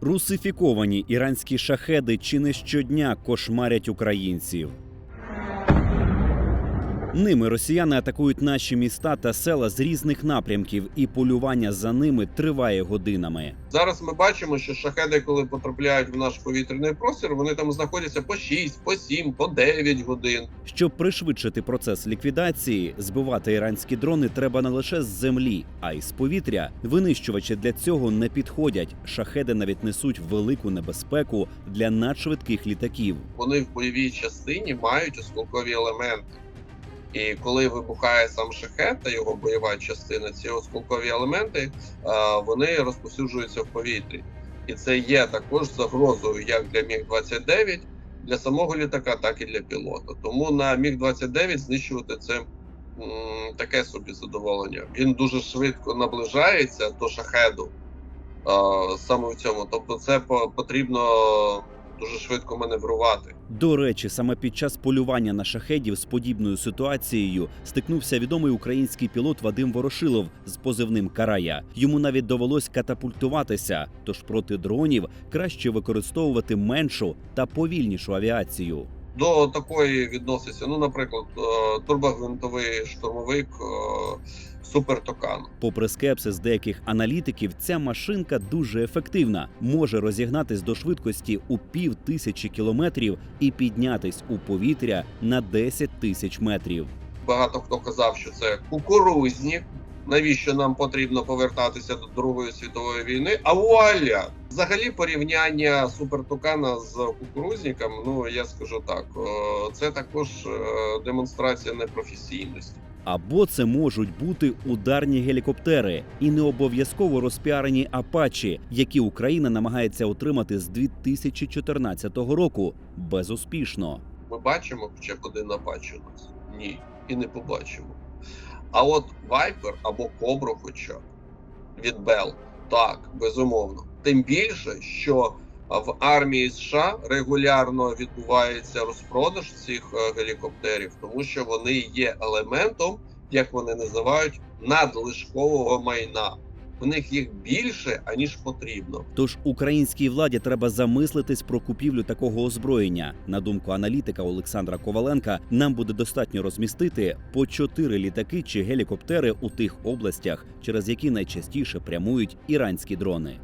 Русифіковані іранські шахеди чи не щодня кошмарять українців. Ними росіяни атакують наші міста та села з різних напрямків, і полювання за ними триває годинами. Зараз ми бачимо, що шахеди, коли потрапляють в наш повітряний простір, вони там знаходяться по 6, по 7, по 9 годин. Щоб пришвидшити процес ліквідації, збивати іранські дрони треба не лише з землі, а й з повітря. Винищувачі для цього не підходять. Шахеди навіть несуть велику небезпеку для надшвидких літаків. Вони в бойовій частині мають осколкові елементи. І коли вибухає сам шахет та його бойова частина, ці осколкові елементи вони розповсюджуються в повітрі. І це є також загрозою як для Міг-29, для самого літака, так і для пілота. Тому на Міг-29 знищувати це таке собі задоволення. Він дуже швидко наближається до шахеду саме в цьому. Тобто, це по- потрібно дуже швидко маневрувати. До речі, саме під час полювання на шахедів з подібною ситуацією стикнувся відомий український пілот Вадим Ворошилов з позивним Карая. Йому навіть довелось катапультуватися. Тож проти дронів краще використовувати меншу та повільнішу авіацію. До такої відноситься, ну, наприклад, е, турбогвинтовий штурмовик е, Супер Токан. Попри скепсис деяких аналітиків, ця машинка дуже ефективна, може розігнатись до швидкості у пів тисячі кілометрів і піднятись у повітря на 10 тисяч метрів. Багато хто казав, що це кукурузник. Навіщо нам потрібно повертатися до Другої світової війни? А вуаля! Взагалі, порівняння супертукана з кукурузником, ну я скажу так, е, це також е, демонстрація непрофесійності. Або це можуть бути ударні гелікоптери, і не обов'язково розпіарені апачі, які Україна намагається отримати з 2014 року безуспішно. Ми бачимо хоча б один Апач у нас? Ні, і не побачимо. А от Viper або Кобру, хоча від Bell, так, безумовно. Тим більше, що в армії США регулярно відбувається розпродаж цих е, гелікоптерів, тому що вони є елементом, як вони називають, надлишкового майна. В них їх більше аніж потрібно. Тож українській владі треба замислитись про купівлю такого озброєння. На думку аналітика Олександра Коваленка, нам буде достатньо розмістити по чотири літаки чи гелікоптери у тих областях, через які найчастіше прямують іранські дрони.